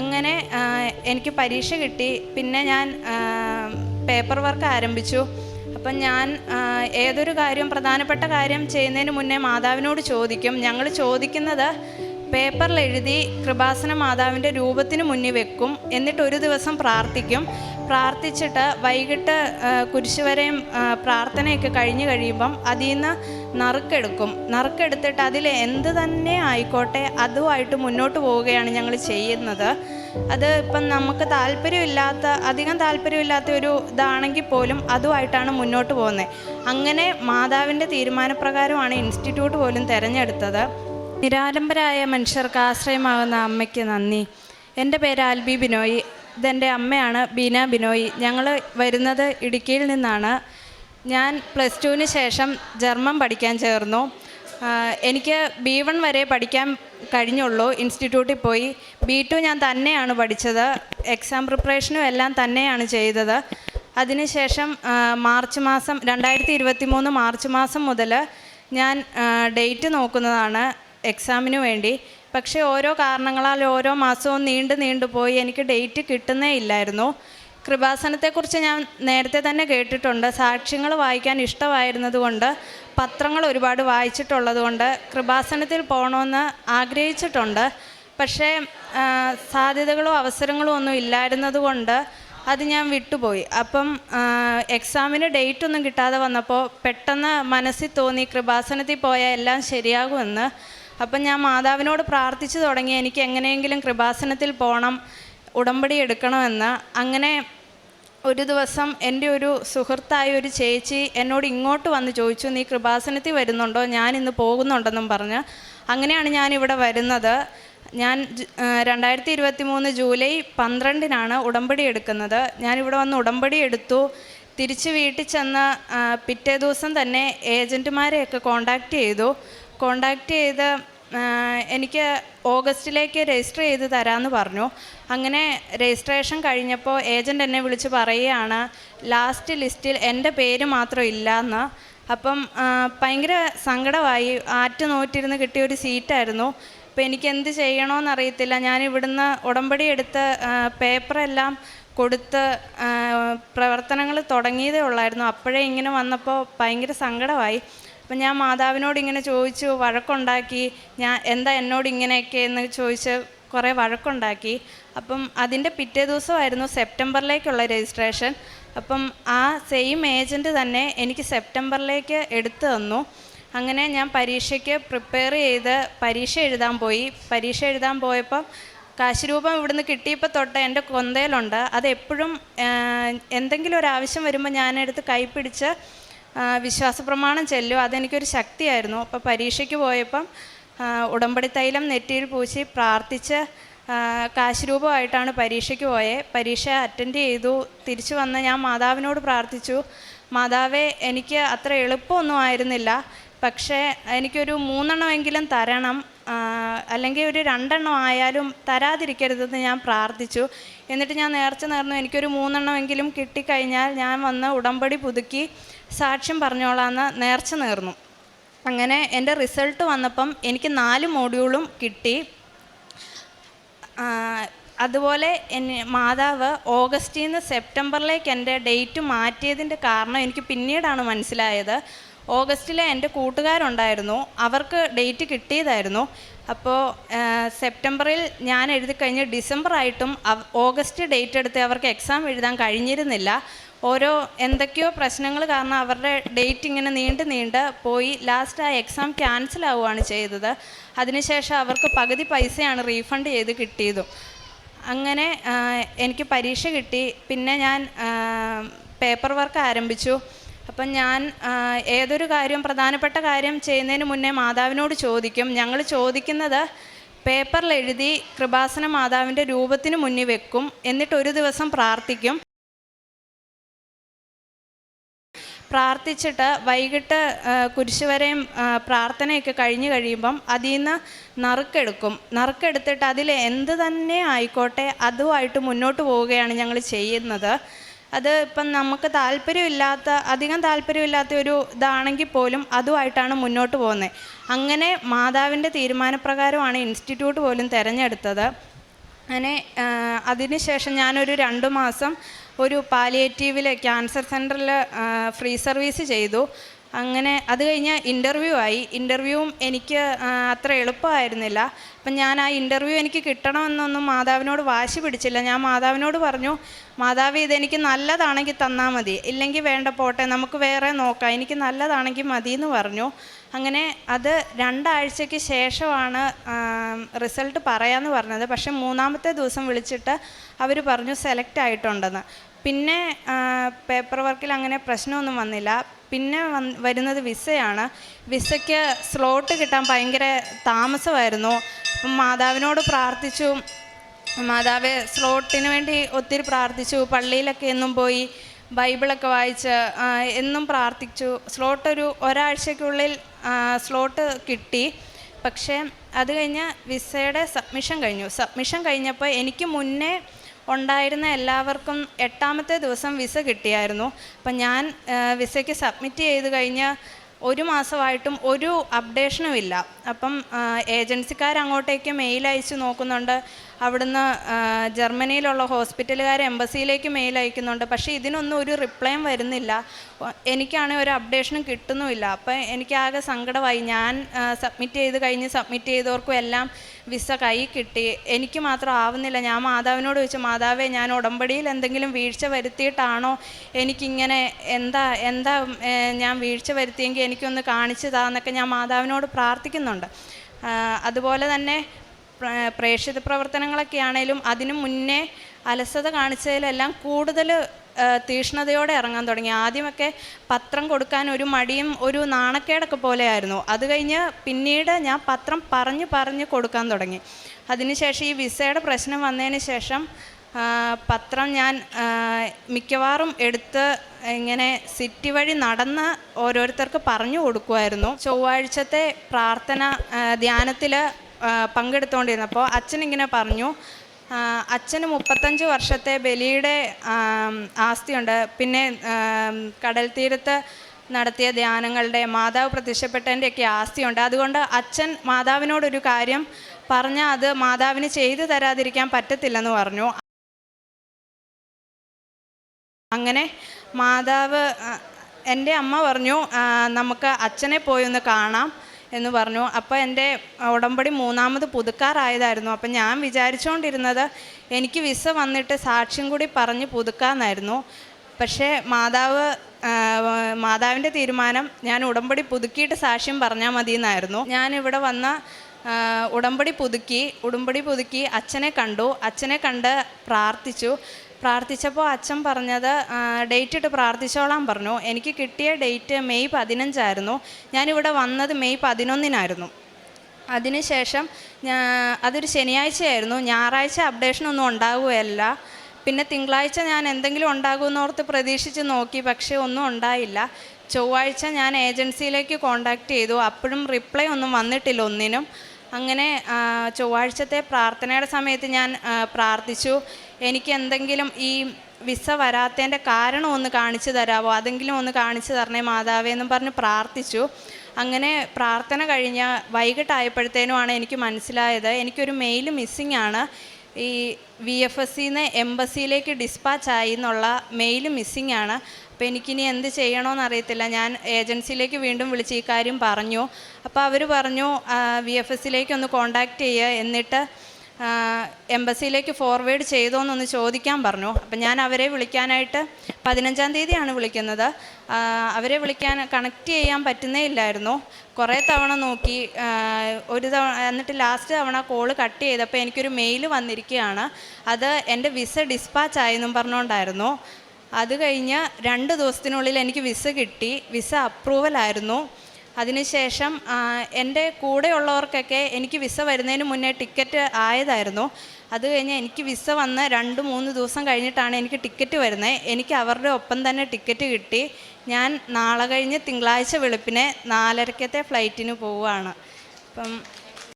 അങ്ങനെ എനിക്ക് പരീക്ഷ കിട്ടി. പിന്നെ ഞാൻ പേപ്പർ വർക്ക് ആരംഭിച്ചു. അപ്പം ഞാൻ ഏതൊരു കാര്യം പ്രധാനപ്പെട്ട കാര്യം ചെയ്യുന്നതിന് മുന്നേ മാതാവിനോട് ചോദിക്കും. ഞങ്ങൾ ചോദിക്കുന്നത് പേപ്പറിലെഴുതി കൃപാസന മാതാവിന്റെ രൂപത്തിന് മുന്നിൽ വെക്കും. എന്നിട്ട് ഒരു ദിവസം പ്രാർത്ഥിക്കും. പ്രാർത്ഥിച്ചിട്ട് വൈകിട്ട് കുരിശുവരെയും പ്രാർത്ഥനയൊക്കെ കഴിഞ്ഞ് കഴിയുമ്പം അതിൽ നിന്ന് നറുക്കെടുക്കും. നറുക്കെടുത്തിട്ട് അതിൽ എന്ത് തന്നെ ആയിക്കോട്ടെ അതുമായിട്ട് മുന്നോട്ട് പോവുകയാണ് ഞങ്ങൾ ചെയ്യുന്നത്. അത് ഇപ്പം നമുക്ക് താല്പര്യമില്ലാത്ത അധികം താല്പര്യമില്ലാത്ത ഒരു ഇതാണെങ്കിൽ പോലും അതുമായിട്ടാണ് മുന്നോട്ട് പോകുന്നത്. അങ്ങനെ മാതാവിന്റെ തീരുമാനപ്രകാരമാണ് ഇൻസ്റ്റിറ്റ്യൂട്ട് പോലും തിരഞ്ഞെടുത്തത്. നിരാലംബരായ മനുഷ്യർക്ക് ആശ്രയമാകുന്ന അമ്മയ്ക്ക് നന്ദി. എന്റെ പേര് ആൽബി ബിനോയ്. ഇതെന്റെ അമ്മയാണ് ബീന ബിനോയ്. ഞങ്ങൾ വരുന്നത് ഇടുക്കിയിൽ നിന്നാണ്. ഞാൻ പ്ലസ് ടുവിന് ശേഷം ജർമ്മൻ പഠിക്കാൻ ചേർന്നു. എനിക്ക് ബി വൺ വരെ പഠിക്കാൻ കഴിഞ്ഞുള്ളൂ ഇൻസ്റ്റിറ്റ്യൂട്ടിൽ പോയി. ബി ടു ഞാൻ തന്നെയാണ് പഠിച്ചത്. എക്സാം പ്രിപ്പറേഷനും എല്ലാം തന്നെയാണ് ചെയ്തത്. അതിനുശേഷം മാർച്ച് മാസം രണ്ടായിരത്തി ഇരുപത്തി മൂന്ന് മാർച്ച് മാസം മുതൽ ഞാൻ ഡേറ്റ് നോക്കുന്നതാണ് എക്സാമിന് വേണ്ടി. പക്ഷേ ഓരോ കാരണങ്ങളാൽ ഓരോ മാസവും നീണ്ടു പോയി എനിക്ക് ഡേറ്റ് കിട്ടുന്നേ ഇല്ലായിരുന്നു. കൃപാസനത്തെക്കുറിച്ച് ഞാൻ നേരത്തെ തന്നെ കേട്ടിട്ടുണ്ട്. സാക്ഷ്യങ്ങൾ വായിക്കാൻ ഇഷ്ടമായിരുന്നതുകൊണ്ട് പത്രങ്ങൾ ഒരുപാട് വായിച്ചിട്ടുള്ളതുകൊണ്ട് കൃപാസനത്തിൽ പോകണമെന്ന് ആഗ്രഹിച്ചിട്ടുണ്ട്. പക്ഷേ സാധ്യതകളോ അവസരങ്ങളോ ഒന്നും ഇല്ലായിരുന്നതുകൊണ്ട് അത് ഞാൻ വിട്ടുപോയി. അപ്പം എക്സാമിന് ഡേറ്റ് ഒന്നും കിട്ടാതെ വന്നപ്പോൾ പെട്ടെന്ന് മനസ്സിൽ തോന്നി കൃപാസനത്തിൽ പോയാൽ എല്ലാം ശരിയാകുമെന്ന്. അപ്പം ഞാൻ മാതാവിനോട് പ്രാർത്ഥിച്ചു തുടങ്ങി എനിക്ക് എങ്ങനെയെങ്കിലും കൃപാസനത്തിൽ പോകണം ഉടമ്പടി എടുക്കണമെന്ന്. അങ്ങനെ ഒരു ദിവസം എന്റെ ഒരു സുഹൃത്തായ ഒരു ചേച്ചി എന്നോട് ഇങ്ങോട്ട് വന്ന് ചോദിച്ചു നീ കൃപാസനത്തിൽ വരുന്നുണ്ടോ? ഞാൻ ഇന്ന് പോകുന്നുണ്ടെന്നും പറഞ്ഞ്. അങ്ങനെയാണ് ഞാൻ ഇവിടെ വരുന്നത്. ഞാൻ രണ്ടായിരത്തി ഇരുപത്തി മൂന്ന് ജൂലൈ പന്ത്രണ്ടിനാണ് ഉടമ്പടി എടുക്കുന്നത്. ഞാനിവിടെ വന്ന് ഉടമ്പടി എടുത്തു. തിരിച്ച് വീട്ടിൽ ചെന്ന പിറ്റേ ദിവസം തന്നെ ഏജന്റുമാരെയൊക്കെ കോണ്ടാക്റ്റ് ചെയ്തു. കോണ്ടാക്റ്റ് ചെയ്ത് എനിക്ക് ഓഗസ്റ്റിലേക്ക് രജിസ്റ്റർ ചെയ്ത് തരാമെന്ന് പറഞ്ഞു. അങ്ങനെ രജിസ്ട്രേഷൻ കഴിഞ്ഞപ്പോൾ ഏജന്റ് എന്നെ വിളിച്ച് പറയുകയാണ് ലാസ്റ്റ് ലിസ്റ്റിൽ എന്റെ പേര് മാത്രം ഇല്ല എന്ന് അപ്പം ഭയങ്കര സങ്കടമായി. ആറ്റ് നോറ്റിരുന്ന് കിട്ടിയൊരു സീറ്റായിരുന്നു. അപ്പോൾ എനിക്ക് എന്ത് ചെയ്യണമെന്ന് അറിയത്തില്ല ഞാൻ ഇവിടുന്ന് ഉടമ്പടി എടുത്ത് പേപ്പറെല്ലാം കൊടുത്ത് പ്രവർത്തനങ്ങൾ തുടങ്ങിയതേ ഉള്ളായിരുന്നു. അപ്പോഴേ ഇങ്ങനെ വന്നപ്പോൾ ഭയങ്കര സങ്കടമായി. അപ്പം ഞാൻ മാതാവിനോട് ഇങ്ങനെ ചോദിച്ചു വഴക്കുണ്ടാക്കി ഞാൻ എന്താ എന്നോട് ഇങ്ങനെയൊക്കെ എന്ന് ചോദിച്ച് കുറേ വഴക്കുണ്ടാക്കി. അപ്പം അതിന്റെ പിറ്റേ ദിവസമായിരുന്നു സെപ്റ്റംബറിലേക്കുള്ള രജിസ്ട്രേഷൻ. അപ്പം ആ സെയിം ഏജന്റ് തന്നെ എനിക്ക് സെപ്റ്റംബറിലേക്ക് എടുത്തു തന്നു. അങ്ങനെ ഞാൻ പരീക്ഷയ്ക്ക് പ്രിപ്പയർ ചെയ്ത് പരീക്ഷ എഴുതാൻ പോയി. പരീക്ഷ എഴുതാൻ പോയപ്പം കാശ് രൂപം ഇവിടുന്ന് കിട്ടിയപ്പോൾ തൊട്ട് എന്റെ കൊന്തയിലുണ്ട്. അത് എപ്പോഴും എന്തെങ്കിലും ഒരു ആവശ്യം വരുമ്പോൾ ഞാനെടുത്ത് കൈപ്പിടിച്ച് വിശ്വാസപ്രമാണം വിശ്വാസ പ്രമാണം ചെല്ലും. അതെനിക്കൊരു ശക്തിയായിരുന്നു. അപ്പോൾ പരീക്ഷയ്ക്ക് പോയപ്പം ഉടമ്പടി തൈലം നെറ്റിയിൽ പൂശി പ്രാർത്ഥിച്ച് കാശുരൂപമായിട്ടാണ് പരീക്ഷയ്ക്ക് പോയത് പരീക്ഷ അറ്റൻഡ് ചെയ്തു. തിരിച്ചു വന്ന് ഞാൻ മാതാവിനോട് പ്രാർത്ഥിച്ചു. മാതാവേ എനിക്ക് അത്ര എളുപ്പമൊന്നും ആയിരുന്നില്ല. പക്ഷേ എനിക്കൊരു മൂന്നെണ്ണമെങ്കിലും തരണം. അല്ലെങ്കിൽ ഒരു രണ്ടെണ്ണം ആയാലും തരാതിരിക്കരുതെന്ന് ഞാൻ പ്രാർത്ഥിച്ചു. എന്നിട്ട് ഞാൻ നേർച്ച നേർന്നു എനിക്കൊരു മൂന്നെണ്ണമെങ്കിലും കിട്ടിക്കഴിഞ്ഞാൽ ഞാൻ വന്ന് ഉടമ്പടി പുതുക്കി സാക്ഷ്യം പറഞ്ഞോളാന്ന് നേർച്ച നേർന്നു. അങ്ങനെ എന്റെ റിസൾട്ട് വന്നപ്പം എനിക്ക് നാല് മോഡ്യൂളും കിട്ടി. അതുപോലെ എന്നെ മാതാവ് ഓഗസ്റ്റിൽ നിന്ന് സെപ്റ്റംബറിലേക്ക് എന്റെ ഡേറ്റ് മാറ്റിയതിന്റെ കാരണം എനിക്ക് പിന്നീടാണ് മനസ്സിലായത്. ഓഗസ്റ്റിലെ എന്റെ കൂട്ടുകാരുണ്ടായിരുന്നു. അവർക്ക് ഡേറ്റ് കിട്ടിയതായിരുന്നു. അപ്പോൾ സെപ്റ്റംബറിൽ ഞാൻ എഴുതി കഴിഞ്ഞ് ഡിസംബർ ആയിട്ടും ഓഗസ്റ്റ് ഡേറ്റ് എടുത്ത് അവർക്ക് എക്സാം എഴുതാൻ കഴിഞ്ഞിരുന്നില്ല. ഓരോ എന്തൊക്കെയോ പ്രശ്നങ്ങൾ കാരണം അവരുടെ ഡേറ്റ് ഇങ്ങനെ നീണ്ട് നീണ്ട് പോയി. ലാസ്റ്റ് ആ എക്സാം ക്യാൻസൽ ആവുകയാണ് ചെയ്തത്. അതിനുശേഷം അവർക്ക് പകുതി പൈസയാണ് റീഫണ്ട് ചെയ്ത് കിട്ടിയതും. അങ്ങനെ എനിക്ക് പരീക്ഷ കിട്ടി. പിന്നെ ഞാൻ പേപ്പർ വർക്ക് ആരംഭിച്ചു. അപ്പം ഞാൻ ഏതൊരു കാര്യം പ്രധാനപ്പെട്ട കാര്യം ചെയ്യുന്നതിന് മുന്നേ മാതാവിനോട് ചോദിക്കും. ഞങ്ങൾ ചോദിക്കുന്നത് പേപ്പറിൽ എഴുതി കൃപാസന മാതാവിന്റെ രൂപത്തിന് മുന്നിൽ വെക്കും. എന്നിട്ട് ഒരു ദിവസം പ്രാർത്ഥിക്കും. പ്രാർത്ഥിച്ചിട്ട് വൈകിട്ട് കുരിശുവരെയും പ്രാർത്ഥനയൊക്കെ കഴിഞ്ഞ് കഴിയുമ്പം അതിൽ നിന്ന് നറുക്കെടുക്കും. നറുക്കെടുത്തിട്ട് അതിൽ എന്ത് തന്നെ ആയിക്കോട്ടെ അതുമായിട്ട് മുന്നോട്ട് പോവുകയാണ് ഞങ്ങൾ ചെയ്യുന്നത്. അത് ഇപ്പം നമുക്ക് താല്പര്യമില്ലാത്ത അധികം താല്പര്യമില്ലാത്ത ഒരു ഇതാണെങ്കിൽ പോലും അതുമായിട്ടാണ് മുന്നോട്ട് പോകുന്നത്. അങ്ങനെ മാതാവിന്റെ തീരുമാനപ്രകാരമാണ് ഇൻസ്റ്റിറ്റ്യൂട്ട് പോലും തിരഞ്ഞെടുത്തത്. അങ്ങനെ അതിനുശേഷം ഞാനൊരു രണ്ട് മാസം ഒരു പാലിയേറ്റീവിൽ ക്യാൻസർ സെന്ററിൽ ഫ്രീ സർവീസ് ചെയ്തു. അങ്ങനെ അത് കഴിഞ്ഞ് ഇന്റർവ്യൂ ആയി. ഇന്റർവ്യൂവും എനിക്ക് അത്ര എളുപ്പമായിരുന്നില്ല. അപ്പം ഞാൻ ആ ഇന്റർവ്യൂ എനിക്ക് കിട്ടണമെന്നൊന്നും മാതാവിനോട് വാശി പിടിച്ചില്ല. ഞാൻ മാതാവിനോട് പറഞ്ഞു മാതാവ് ഇതെനിക്ക് നല്ലതാണെങ്കിൽ തന്നാൽ മതി. ഇല്ലെങ്കിൽ വേണ്ട പോട്ടെ നമുക്ക് വേറെ നോക്കാം. എനിക്ക് നല്ലതാണെങ്കിൽ മതി എന്ന് പറഞ്ഞു. അങ്ങനെ അത് രണ്ടാഴ്ചയ്ക്ക് ശേഷമാണ് റിസൾട്ട് പറയാമെന്ന് പറഞ്ഞത്. പക്ഷെ മൂന്നാമത്തെ ദിവസം വിളിച്ചിട്ട് അവർ പറഞ്ഞു സെലക്ട് ആയിട്ടുണ്ടെന്ന്. പിന്നെ പേപ്പർ വർക്കിൽ അങ്ങനെ പ്രശ്നമൊന്നും വന്നില്ല. പിന്നെ വരുന്നത് വിസയാണ്. വിസയ്ക്ക് സ്ലോട്ട് കിട്ടാൻ ഭയങ്കര താമസമായിരുന്നു. മാതാവിനോട് പ്രാർത്ഥിച്ചു. മാതാവ് സ്ലോട്ടിന് വേണ്ടി ഒത്തിരി പ്രാർത്ഥിച്ചു. പള്ളിയിലൊക്കെ എന്നും പോയി ബൈബിളൊക്കെ വായിച്ച് എന്നും പ്രാർത്ഥിച്ചു. സ്ലോട്ട് ഒരു ഒരാഴ്ചയ്ക്കുള്ളിൽ സ്ലോട്ട് കിട്ടി. പക്ഷേ അത് കഴിഞ്ഞ് വിസയുടെ സബ്മിഷൻ കഴിഞ്ഞു. സബ്മിഷൻ കഴിഞ്ഞപ്പോൾ എനിക്ക് മുന്നേ ഉണ്ടായിരുന്ന എല്ലാവർക്കും എട്ടാമത്തെ ദിവസം വിസ കിട്ടിയായിരുന്നു. അപ്പം ഞാൻ വിസയ്ക്ക് സബ്മിറ്റ് ചെയ്ത് കഴിഞ്ഞ് ഒരു മാസമായിട്ടും ഒരു അപ്ഡേഷനും ഇല്ല. അപ്പം ഏജൻസിക്കാർ അങ്ങോട്ടേക്ക് മെയിൽ അയച്ച് നോക്കുന്നുണ്ട്. അവിടുന്ന് ജർമ്മനിയിലുള്ള ഹോസ്പിറ്റലുകാർ എംബസിയിലേക്ക് മെയിൽ അയക്കുന്നുണ്ട്. പക്ഷേ ഇതിനൊന്നും ഒരു റിപ്ലൈയും വരുന്നില്ല. എനിക്കാണെങ്കിൽ ഒരു അപ്ഡേഷനും കിട്ടുന്നുമില്ല. അപ്പം എനിക്കാകെ സങ്കടമായി. ഞാൻ സബ്മിറ്റ് ചെയ്ത് കഴിഞ്ഞ് സബ്മിറ്റ് ചെയ്തവർക്കും എല്ലാം വിസ കൈ കിട്ടി. എനിക്ക് മാത്രം ആവുന്നില്ല. ഞാൻ മാതാവിനോട് ചോദിച്ചു മാതാവേ ഞാൻ ഉടമ്പടിയിൽ എന്തെങ്കിലും വീഴ്ച വരുത്തിയിട്ടാണോ എനിക്കിങ്ങനെ എന്താ എന്താ ഞാൻ വീഴ്ച വരുത്തിയെങ്കിൽ എനിക്കൊന്ന് കാണിച്ചു താന്നൊക്കെ ഞാൻ മാതാവിനോട് പ്രാർത്ഥിക്കുന്നുണ്ട്. അതുപോലെ തന്നെ പ്രേക്ഷിത പ്രവർത്തനങ്ങളൊക്കെ ആണേലും അതിനു മുന്നേ അലസത കാണിച്ചതിലെല്ലാം കൂടുതൽ തീഷ്ണതയോടെ ഇറങ്ങാൻ തുടങ്ങി. ആദ്യമൊക്കെ പത്രം കൊടുക്കാൻ ഒരു മടിയും ഒരു നാണക്കേടൊക്കെ പോലെയായിരുന്നു. അത് കഴിഞ്ഞ് പിന്നീട് ഞാൻ പത്രം പറഞ്ഞ് പറഞ്ഞ് കൊടുക്കാൻ തുടങ്ങി. അതിനുശേഷം ഈ വിസയുടെ പ്രശ്നം വന്നതിന് ശേഷം പത്രം ഞാൻ മിക്കവാറും എടുത്ത് ഇങ്ങനെ സിറ്റി വഴി നടന്ന് ഓരോരുത്തർക്ക് പറഞ്ഞു കൊടുക്കുമായിരുന്നു ചൊവ്വാഴ്ചത്തെ പ്രാർത്ഥന ധ്യാനത്തിൽ പങ്കെടുത്തുകൊണ്ടിരുന്നപ്പോൾ അച്ഛൻ ഇങ്ങനെ പറഞ്ഞു അച്ഛന് മുപ്പത്തഞ്ച് വർഷത്തെ ബലിയുടെ ആസ്തിയുണ്ട്. പിന്നെ കടൽ തീരത്ത് നടത്തിയ ധ്യാനങ്ങളുടെ മാതാവ് പ്രത്യക്ഷപ്പെട്ടതിന്റെയൊക്കെ ആസ്തിയുണ്ട്. അതുകൊണ്ട് അച്ഛൻ മാതാവിനോടൊരു കാര്യം പറഞ്ഞാൽ അത് മാതാവിന് ചെയ്തു തരാതിരിക്കാൻ പറ്റത്തില്ലെന്ന് പറഞ്ഞു. അങ്ങനെ മാതാവ് എന്റെ അമ്മ പറഞ്ഞു നമുക്ക് അച്ഛനെ പോയി ഒന്ന് കാണാം. എന്ന് പറഞ്ഞു. അപ്പോൾ എന്റെ ഉടമ്പടി മൂന്നാമത് പുതുക്കാറായതായിരുന്നു. അപ്പം ഞാൻ വിചാരിച്ചുകൊണ്ടിരുന്നത് എനിക്ക് വിസ വന്നിട്ട് സാക്ഷ്യം കൂടി പറഞ്ഞ് പുതുക്കാമെന്നായിരുന്നു പക്ഷേ മാതാവ് മാതാവിന്റെ തീരുമാനം ഞാൻ ഉടമ്പടി പുതുക്കിയിട്ട് സാക്ഷ്യം പറഞ്ഞാൽ മതി എന്നായിരുന്നു ഇവിടെ വന്ന ഉടമ്പടി പുതുക്കി ഉടമ്പടി പുതുക്കി അച്ഛനെ കണ്ടു. അച്ഛനെ കണ്ട് പ്രാർത്ഥിച്ചു. പ്രാർത്ഥിച്ചപ്പോൾ അച്ഛൻ പറഞ്ഞത് ഡേറ്റ് ഇട്ട് പ്രാർത്ഥിച്ചോളാൻ പറഞ്ഞു. എനിക്ക് കിട്ടിയ ഡേറ്റ് മെയ് പതിനഞ്ചായിരുന്നു. ഞാനിവിടെ വന്നത് മെയ് പതിനൊന്നിനായിരുന്നു. അതിനുശേഷം ഞാ അതൊരു ശനിയാഴ്ചയായിരുന്നു. ഞായറാഴ്ച അപ്ഡേഷനൊന്നും ഉണ്ടാകുകയല്ല പിന്നെ തിങ്കളാഴ്ച ഞാൻ എന്തെങ്കിലും ഉണ്ടാകുമെന്നോർത്ത് പ്രതീക്ഷിച്ച് നോക്കി പക്ഷേ ഒന്നും ഉണ്ടായില്ല. ചൊവ്വാഴ്ച ഞാൻ ഏജൻസിയിലേക്ക് കോൺടാക്റ്റ് ചെയ്തു. അപ്പോഴും റിപ്ലൈ ഒന്നും വന്നിട്ടില്ല ഒന്നിനും. അങ്ങനെ ചൊവ്വാഴ്ചത്തെ പ്രാർത്ഥനയുടെ സമയത്ത് ഞാൻ പ്രാർത്ഥിച്ചു. എനിക്ക് എന്തെങ്കിലും ഈ വിസ വരാത്തതിന്റെ കാരണം ഒന്ന് കാണിച്ചു തരാമോ അതെങ്കിലും ഒന്ന് കാണിച്ചു തരണേ മാതാവേ എന്നും പറഞ്ഞ് പ്രാർത്ഥിച്ചു. അങ്ങനെ പ്രാർത്ഥന കഴിഞ്ഞ വൈകിട്ടായപ്പോഴത്തേനുമാണ് എനിക്ക് മനസ്സിലായത്. എനിക്കൊരു മെയിൽ മിസ്സിംഗ് ആണ്. ഈ വി എഫ് എസ് സിന്ന് എംബസിയിലേക്ക് ഡിസ്പാച്ച് ആയി എന്നുള്ള മെയിൽ മിസ്സിംഗ് ആണ്. അപ്പോൾ എനിക്കിനി എന്ത് ചെയ്യണമെന്ന് അറിയത്തില്ല. ഞാൻ ഏജൻസിയിലേക്ക് വീണ്ടും വിളിച്ച് ഈ കാര്യം പറഞ്ഞു. അപ്പോൾ അവർ പറഞ്ഞു വി എഫ് എസിലേക്ക് ഒന്ന് കോണ്ടാക്ട് ചെയ്യുക എന്നിട്ട് എംബസിയിലേക്ക് ഫോർവേഡ് ചെയ്തോ എന്നൊന്ന് ചോദിക്കാൻ പറഞ്ഞു. അപ്പം ഞാൻ അവരെ വിളിക്കാനായിട്ട് പതിനഞ്ചാം തീയതിയാണ് വിളിക്കുന്നത്. അവരെ വിളിക്കാൻ കണക്ട് ചെയ്യാൻ പറ്റുന്നേ ഇല്ലായിരുന്നു. കുറേ തവണ നോക്കി ഒരു തവണ എന്നിട്ട് ലാസ്റ്റ് തവണ കോൾ കട്ട് ചെയ്തപ്പോൾ എനിക്കൊരു മെയിൽ വന്നിരിക്കുകയാണ്. അത് എന്റെ വിസ ഡിസ്പാച്ച് ആയെന്നും പറഞ്ഞുകൊണ്ടായിരുന്നു അത് കഴിഞ്ഞ് രണ്ട് ദിവസത്തിനുള്ളിൽ എനിക്ക് വിസ കിട്ടി. വിസ അപ്രൂവൽ ആയിരുന്നു. അതിനുശേഷം എന്റെ കൂടെയുള്ളവർക്കൊക്കെ എനിക്ക് വിസ വരുന്നതിന് മുന്നേ ടിക്കറ്റ് ആയതായിരുന്നു. അത് കഴിഞ്ഞ് എനിക്ക് വിസ വന്ന് രണ്ട് മൂന്ന് ദിവസം കഴിഞ്ഞിട്ടാണ് എനിക്ക് ടിക്കറ്റ് വരുന്നത് എനിക്ക് അവരുടെ ഒപ്പം തന്നെ ടിക്കറ്റ് കിട്ടി. ഞാൻ നാളെ കഴിഞ്ഞ് തിങ്കളാഴ്ച വെളുപ്പിനെ നാലരക്കത്തെ ഫ്ലൈറ്റിന് പോവുകയാണ്. അപ്പം